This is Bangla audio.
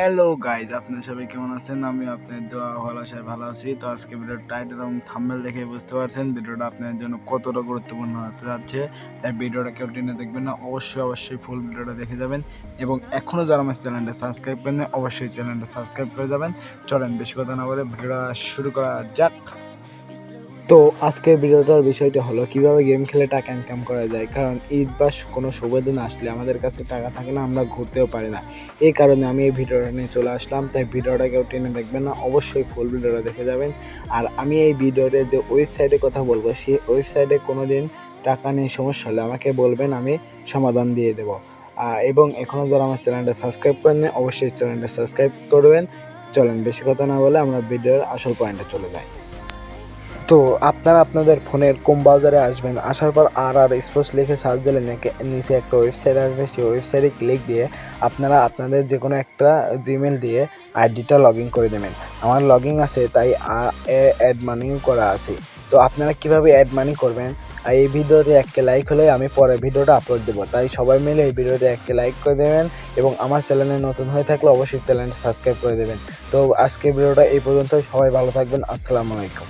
হ্যালো গাইজ আপনার সবাই কেমন আছেন? আমি আপনার দোয়া ভালো সাহেব ভালো আছি। তো আজকে ভিডিওর টাইটেল এবং থাম্বেল দেখে বুঝতে পারছেন ভিডিওটা আপনার জন্য কতটা গুরুত্বপূর্ণ হতে যাচ্ছে। তাই ভিডিওটা কেউ টেনে দেখবেন না, অবশ্যই অবশ্যই ফুল ভিডিওটা দেখে যাবেন। এবং এখনও যারা আমার চ্যানেলটা সাবস্ক্রাইব করেন অবশ্যই চ্যানেলটা সাবস্ক্রাইব করে যাবেন। চলেন, বেশি কথা না বলে ভিডিওটা শুরু করা যাক। তো আজকের ভিডিওটার বিষয়টা হলো কীভাবে গেম খেলে টাকা ইনকাম করা যায়, কারণ ঈদ বা কোনো শুভ দিন আসলে আমাদের কাছে টাকা থাকে না, আমরা ঘুরতেও পারি না। এই কারণে আমি এই ভিডিওটা নিয়ে চলে আসলাম, তাই ভিডিওটা কেউ টেনে দেখবেন না, অবশ্যই ফুল ভিডিওটা দেখে যাবেন। আর আমি এই ভিডিওতে যে ওয়েবসাইটে কথা বলব, সেই ওয়েবসাইটে কোনো দিন টাকা নিয়ে সমস্যা হলে আমাকে বলবেন, আমি সমাধান দিয়ে দেবো। এবং এখনও যারা আমার চ্যানেলটা সাবস্ক্রাইব করেন অবশ্যই চ্যানেলটা সাবস্ক্রাইব করবেন। চলেন, বেশি কথা না বলে আমরা ভিডিওর আসল পয়েন্টে চলে যাই। তো আপনারা আপনাদের ফোনের কোম ব্রাউজারে আসবেন? আসার পর আর আর স্পোর্টস লিখে সার্চ দিলে নিচে একটা ওয়েবসাইট আসবে। সেই ওয়েবসাইটে ক্লিক দিয়ে আপনারা আপনাদের যে কোনো একটা জিমেল দিয়ে আইডিটা লগ ইন করে দেবেন। আমার লগ আছে, তাই অ্যাড মানি করা আছে। তো আপনারা কীভাবে অ্যাড মানি করবেন? আর এই ভিডিওতে একটা লাইক হলে আমি পরে ভিডিওটা আপলোড দেবো। তাই সবাই মিলে এই ভিডিওতে একটা লাইক করে দেবেন এবং আমার চ্যানেলে নতুন হয়ে থাকলে অবশ্যই চ্যানেলটা সাবস্ক্রাইব করে দেবেন। তো আজকে ভিডিওটা এই পর্যন্ত সবাই ভালো থাকবেন। আসসালামু আলাইকুম।